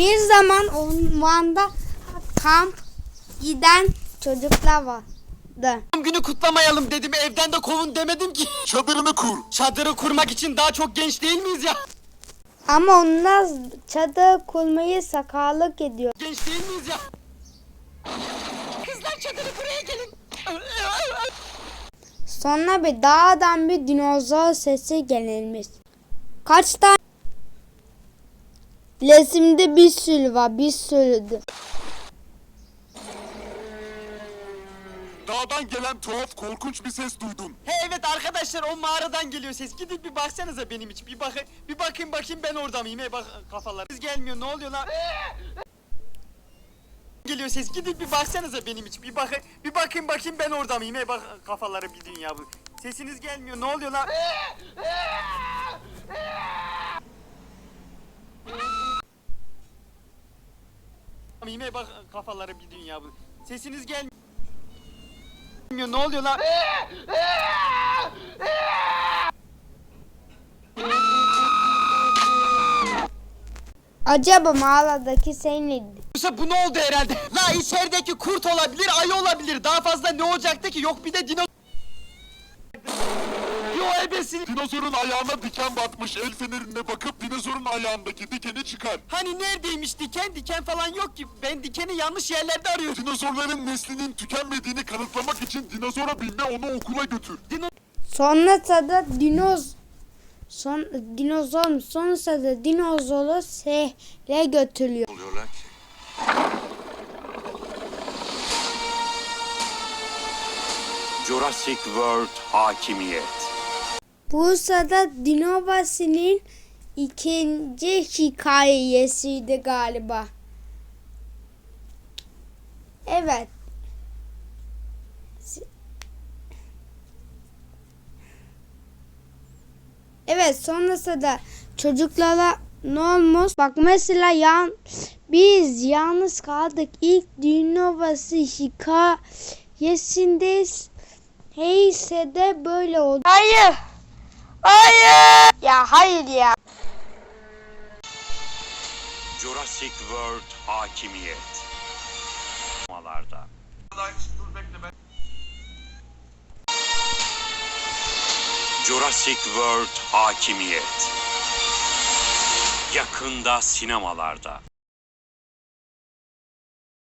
Bir zaman ormanda kamp giden çocuklar vardı. Doğum günü kutlamayalım dedim evden de kovun demedim ki. Çadırını kur. Çadırı kurmak için daha çok genç değil miyiz ya? Ama onlar çadır kurmayı sakarlık ediyor. Genç değil miyiz ya? Kızlar çadırı buraya gelin. Sonra bir dağdan bir dinozor sesi gelirmiş. Kaç tane resimde bir sürü var bir sürü. Dağdan gelen tuhaf korkunç bir ses duydun. He evet arkadaşlar o mağaradan geliyor ses. Gidin bir baksanıza benim için. Bir bakın bir bakın bakayım ben orada mıyım? He bak kafalar. Siz gelmiyor ne oluyor lan? geliyor ses. Gidin bir baksanıza benim için. Bir bakın bir bakın bakayım ben orada mıyım? He bak kafaları bir dünya bu. Sesiniz gelmiyor. Ne oluyor lan? He bak kafaları bir dünya bu. Sesiniz gelmiyor. Ne oluyor lan? Acaba mağaradaki neydi? Yoksa bu ne oldu herhalde? La içerideki kurt olabilir, ayı olabilir. Daha fazla ne olacaktı ki? Yok bir de dino... Ebesini... Dinozorun ayağına diken batmış. El fenerine bakıp dinozorun ayağındaki dikeni çıkar. Hani neredeymiş diken? Diken falan yok ki. Ben dikeni yanlış yerlerde arıyorum. Dinozorların neslinin tükenmediğini kanıtlamak için dinozora binme onu okula götür. Sonra da dinoz son dinozor sonrasında da dinozoru şehre götürüyor. Oluyorlar ki. Jurassic World hakimiyet. Bu sırada Dinovasi'nin ikinci hikayesiydi galiba. Evet. Evet sonrasında çocuklara ne olmuş? Bak mesela yan, biz yalnız kaldık. İlk Dinovasi hikayesindeyiz. Heyse de böyle oldu. Hayır. Hayır. Ya hayır ya. Jurassic World hakimiyet. Malarda. Jurassic World hakimiyet. Yakında sinemalarda.